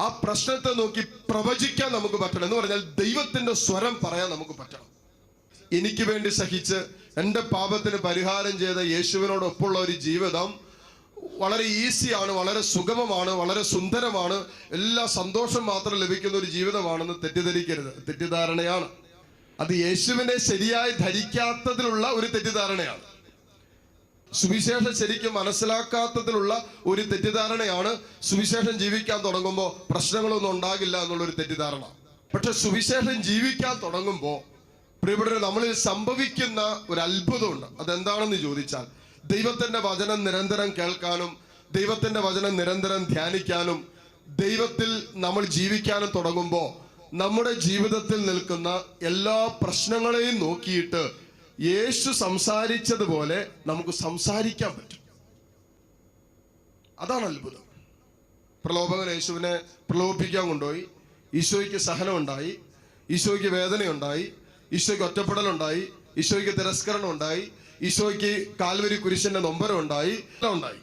ആ പ്രശ്നത്തെ നോക്കി പ്രവചിക്കാൻ നമുക്ക് പറ്റണം. എന്ന് പറഞ്ഞാൽ ദൈവത്തിന്റെ സ്വരം പറയാൻ നമുക്ക് പറ്റണം. എനിക്ക് വേണ്ടി സഹിച്ച് എന്റെ പാപത്തിന് പരിഹാരം ചെയ്ത യേശുവിനോടൊപ്പമുള്ള ഒരു ജീവിതം വളരെ ഈസിയാണ് വളരെ സുഗമമാണ് വളരെ സുന്ദരമാണ്. എല്ലാ സന്തോഷം മാത്രം ലഭിക്കുന്ന ഒരു ജീവിതമാണെന്ന് തെറ്റിദ്ധരിക്കരുത്. തെറ്റിദ്ധാരണയാണ്. അത് യേശുവിനെ ശരിയായി ധരിക്കാത്തതിലുള്ള ഒരു തെറ്റിദ്ധാരണയാണ്. സുവിശേഷം ശരിക്കും മനസ്സിലാക്കാത്തതിലുള്ള ഒരു തെറ്റിദ്ധാരണയാണ് സുവിശേഷം ജീവിക്കാൻ തുടങ്ങുമ്പോൾ പ്രശ്നങ്ങളൊന്നും ഉണ്ടാകില്ല എന്നുള്ളൊരു തെറ്റിദ്ധാരണ. പക്ഷെ സുവിശേഷം ജീവിക്കാൻ തുടങ്ങുമ്പോൾ പ്രിയപ്പെട്ട നമ്മളിൽ സംഭവിക്കുന്ന ഒരു അത്ഭുതമുണ്ട് അതെന്താണെന്ന് ചോദിച്ചാൽ ദൈവത്തിന്റെ വചനം നിരന്തരം കേൾക്കാനും ദൈവത്തിന്റെ വചനം നിരന്തരം ധ്യാനിക്കാനും ദൈവത്തിൽ നമ്മൾ ജീവിക്കാനും തുടങ്ങുമ്പോൾ നമ്മുടെ ജീവിതത്തിൽ നിൽക്കുന്ന എല്ലാ പ്രശ്നങ്ങളെയും നോക്കിയിട്ട് യേശു സംസാരിച്ചതുപോലെ നമുക്ക് സംസാരിക്കാൻ പറ്റും. അതാണ് അത്ഭുതം. പ്രലോഭകൻ യേശുവിനെ പ്രലോഭിപ്പിക്കാൻ കൊണ്ടുപോയി. ഈശോയ്ക്ക് സഹനം ഉണ്ടായി ഈശോയ്ക്ക് വേദനയുണ്ടായി. ഈശോയ്ക്ക് ഒറ്റപ്പെടലുണ്ടായി. ഈശോയ്ക്ക് തിരസ്കരണം ഉണ്ടായി ഈശോയ്ക്ക് കാൽവരി കുരിശന്റെ നൊമ്പരം ഉണ്ടായി ഉണ്ടായി.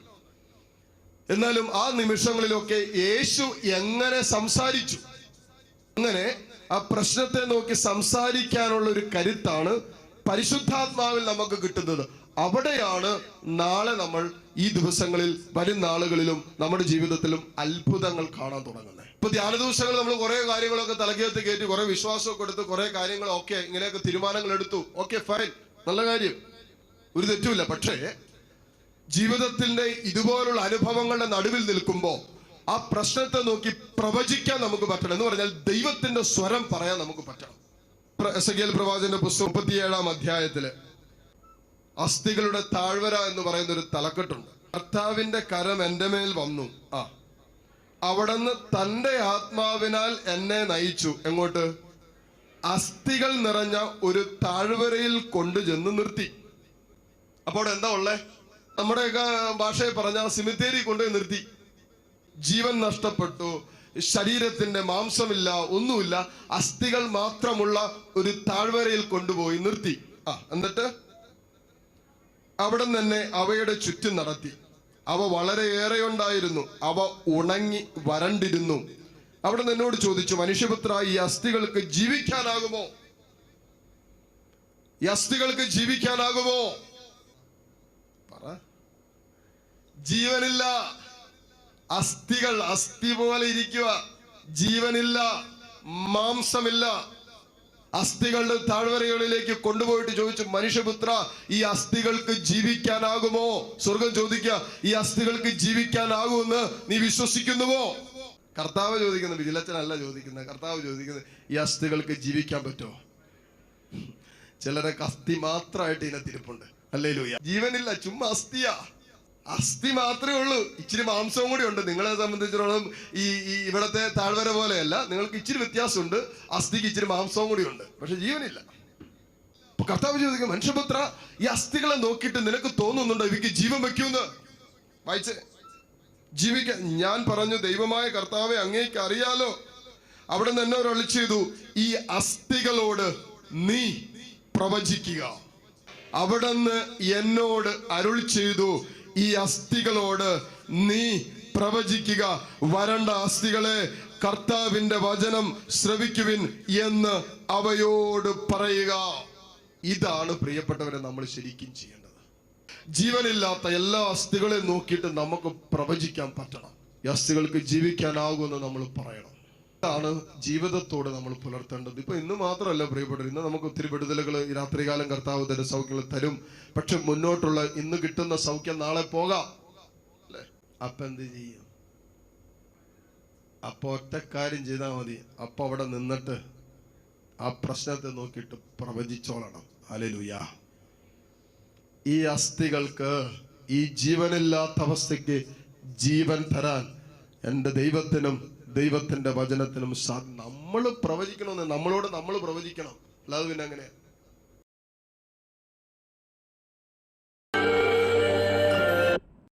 എന്നാലും ആ നിമിഷങ്ങളിലൊക്കെ യേശു എങ്ങനെ സംസാരിച്ചു? അങ്ങനെ ആ പ്രശ്നത്തെ നോക്കി സംസാരിക്കാനുള്ള ഒരു കരുത്താണ് പരിശുദ്ധാത്മാവിൽ നമുക്ക് കിട്ടുന്നത്. അവിടെയാണ് നാളെ നമ്മൾ ഈ ദിവസങ്ങളിൽ വരും നാളുകളിലും നമ്മുടെ ജീവിതത്തിലും അത്ഭുതങ്ങൾ കാണാൻ തുടങ്ങുന്നത്. ഇപ്പൊ ധ്യാന ദിവസങ്ങൾ നമ്മൾ കുറെ കാര്യങ്ങളൊക്കെ തലകേത്ത് കയറ്റി കുറെ വിശ്വാസമൊക്കെ എടുത്ത് കുറെ കാര്യങ്ങൾ ഓക്കെ ഇങ്ങനെയൊക്കെ തീരുമാനങ്ങൾ എടുത്തു ഓക്കെ ഫൈൻ നല്ല കാര്യം. ഒരു തെറ്റുമില്ല. പക്ഷേ ജീവിതത്തിന്റെ ഇതുപോലുള്ള അനുഭവങ്ങളുടെ നടുവിൽ നിൽക്കുമ്പോൾ ആ പ്രശ്നത്തെ നോക്കി പ്രവചിക്കാൻ നമുക്ക് പറ്റണം. എന്ന് പറഞ്ഞാൽ ദൈവത്തിന്റെ സ്വരം പറയാൻ നമുക്ക് പറ്റണം. എസെക്കിയേൽ പ്രവാചന്റെ പുസ്തകം മുപ്പത്തിയേഴാം അധ്യായത്തിൽ അസ്ഥികളുടെ താഴ്വര എന്ന് പറയുന്ന ഒരു തലക്കെട്ടുണ്ട്. കർത്താവിന്റെ കരം എന്റെ മേൽ വന്നു. ആ. അവിടുന്ന് തന്റെ ആത്മാവിനാൽ എന്നെ നയിച്ചു. എങ്ങോട്ട്? അസ്ഥികൾ നിറഞ്ഞ ഒരു താഴ്വരയിൽ കൊണ്ടു കൊണ്ടുചെന്ന് നിർത്തി. അപ്പോൾ എന്താ ഉള്ളേ? നമ്മുടെയൊക്കെ ഭാഷയെ പറഞ്ഞ സിമിത്തേരി കൊണ്ടുപോയി നിർത്തി. ജീവൻ നഷ്ടപ്പെട്ടു. ശരീരത്തിന്റെ മാംസമില്ല ഒന്നുമില്ല അസ്ഥികൾ മാത്രമുള്ള ഒരു താഴ്വരയിൽ കൊണ്ടുപോയി നിർത്തി. ആ എന്നിട്ട് അവിടെ തന്നെ അവയുടെ ചുറ്റും നടത്തി. അവ വളരെയേറെ ഉണ്ടായിരുന്നു അവ ഉണങ്ങി വരണ്ടിരുന്നു. അവിടെ നിന്ന് എന്നോട് ചോദിച്ചു മനുഷ്യപുത്ര ഈ അസ്ഥികൾക്ക് ജീവിക്കാനാകുമോ? ഈ അസ്ഥികൾക്ക് ജീവിക്കാനാകുമോ? പറ. ജീവനില്ല. അസ്ഥികൾ അസ്ഥി പോലെ ഇരിക്കുക. ജീവനില്ല മാംസമില്ല. അസ്ഥികളുടെ താഴ്വരകളിലേക്ക് കൊണ്ടുപോയിട്ട് ചോദിച്ചു മനുഷ്യപുത്ര ഈ അസ്ഥികൾക്ക് ജീവിക്കാനാകുമോ? സ്വർഗം ചോദിക്കുക ഈ അസ്ഥികൾക്ക് ജീവിക്കാനാകുമെന്ന് നീ വിശ്വസിക്കുന്നുവോ? കർത്താവ് ചോദിക്കുന്നത് വിജിലച്ചനല്ല ചോദിക്കുന്നത് കർത്താവ് ചോദിക്കുന്നത് ഈ അസ്ഥികൾക്ക് ജീവിക്കാൻ പറ്റുമോ? ചിലരൊക്കെ അസ്ഥി മാത്രമായിട്ട് ഇതിനകത്തിരിപ്പുണ്ട് അല്ലേ ലൂയ ജീവനില്ല ചുമ്മാ അസ്ഥിയാ. അസ്ഥി മാത്രമേ ഉള്ളൂ. ഇച്ചിരി മാംസവും കൂടി ഉണ്ട്. നിങ്ങളെ സംബന്ധിച്ചിടത്തോളം ഈ ഈ ഇവിടത്തെ താഴ്വര പോലെയല്ല. നിങ്ങൾക്ക് ഇച്ചിരി വ്യത്യാസമുണ്ട്. അസ്ഥിക്ക് ഇച്ചിരി മാംസവും കൂടി ഉണ്ട്. പക്ഷെ ജീവനില്ല. കർത്താവ് ചോദിക്കും മനുഷ്യപുത്ര ഈ അസ്ഥികളെ നോക്കിയിട്ട് നിനക്ക് തോന്നുന്നുണ്ടോ? ഇവയ്ക്ക് ജീവൻ വെക്കൂന്ന് വായിച്ച്. ജീവിക്കാൻ ഞാൻ പറഞ്ഞു ദൈവമായ കർത്താവെ അങ്ങേക്ക് അറിയാലോ. അവിടെ നിന്ന് എന്നെ ഒരളി ചെയ്തു ഈ അസ്ഥികളോട് നീ പ്രവചിക്കുക. അവിടെ നിന്ന് എന്നോട് അരുൾ ചെയ്തു ഈ അസ്ഥികളോട് നീ പ്രവചിക്കുക. വരണ്ട അസ്ഥികളെ കർത്താവിന്റെ വചനം ശ്രവിക്കുവിൻ എന്ന് അവയോട് പറയുക. ഇതാണ് പ്രിയപ്പെട്ടവരെ നമ്മൾ ശരിക്കും ചെയ്യേണ്ടത്. ജീവനില്ലാത്ത എല്ലാ അസ്ഥികളെയും നോക്കിയിട്ട് നമുക്ക് പ്രവചിക്കാൻ പറ്റണം. ഈ അസ്ഥികൾക്ക് ജീവിക്കാനാകുമെന്ന് നമ്മൾ പറയണം. ഇതാണ് ജീവിതത്തോട് നമ്മൾ പുലർത്തേണ്ടത്. ഇപ്പൊ ഇന്ന് മാത്രമല്ല പ്രിയപ്പെട്ടവർ ഇന്ന് നമുക്ക് ഒത്തിരി വിടുതലുകൾ ഈ രാത്രികാലം കർത്താവ് തരും സൗഖ്യങ്ങൾ തരും. പക്ഷെ മുന്നോട്ടുള്ള ഇന്ന് കിട്ടുന്ന സൗഖ്യം നാളെ പോകാം. അപ്പൊ എന്ത് ചെയ്യും? അപ്പൊ ഒറ്റക്കാര്യം ചെയ്താൽ മതി. അപ്പൊ അവിടെ നിന്നിട്ട് ആ പ്രശ്നത്തെ നോക്കിയിട്ട് പ്രവചിച്ചോളണം. അലലുയാ ഈ അസ്ഥികൾക്ക് ഈ ജീവനില്ലാത്ത അവസ്ഥയ്ക്ക് ജീവൻ തരാൻ എന്റെ ദൈവത്തിനും ദൈവത്തിന്റെ വചനത്തിനും നമ്മൾ പ്രവചിക്കണമെന്ന് നമ്മളോട് നമ്മൾ പ്രവചിക്കണം. അല്ലാതെ പിന്നെ അങ്ങനെ